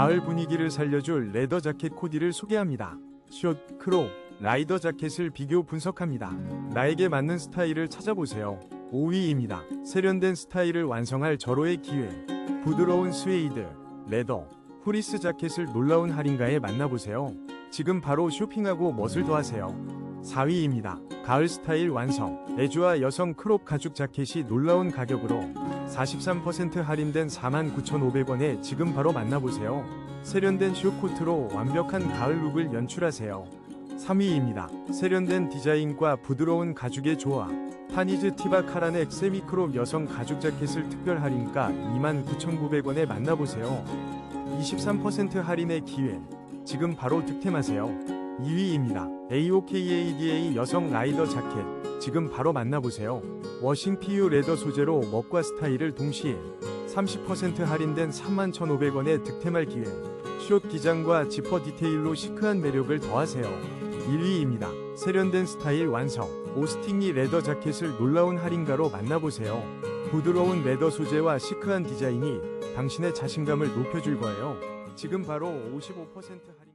가을 분위기를 살려줄 레더 자켓 코디를 소개합니다. 숏, 크롭, 라이더 자켓을 비교 분석합니다. 나에게 맞는 스타일을 찾아보세요. 5위입니다. 세련된 스타일을 완성할 절호의 기회. 부드러운 스웨이드, 레더, 후리스 자켓을 놀라운 할인가에 만나보세요. 지금 바로 쇼핑하고 멋을 더하세요. 4위입니다. 가을 스타일 완성. 애주와 여성 크롭 가죽 자켓이 놀라운 가격으로 43% 할인된 49,500원에 지금 바로 만나보세요. 세련된 쇼코트로 완벽한 가을 룩을 연출하세요. 3위입니다. 세련된 디자인과 부드러운 가죽의 조화. 파니즈 티바 카라넥 세미크롭 여성 가죽 자켓을 특별 할인가 29,900원에 만나보세요. 23% 할인의 기회. 지금 바로 득템하세요. 2위입니다. AOKADA 여성 라이더 자켓. 지금 바로 만나보세요. 워싱 PU 레더 소재로 멋과 스타일을 동시에 30% 할인된 31,500원에 득템할 기회. 숏 기장과 지퍼 디테일로 시크한 매력을 더하세요. 1위입니다. 세련된 스타일 완성. 오스팅리 레더 자켓을 놀라운 할인가로 만나보세요. 부드러운 레더 소재와 시크한 디자인이 당신의 자신감을 높여줄 거예요. 지금 바로 55% 할인.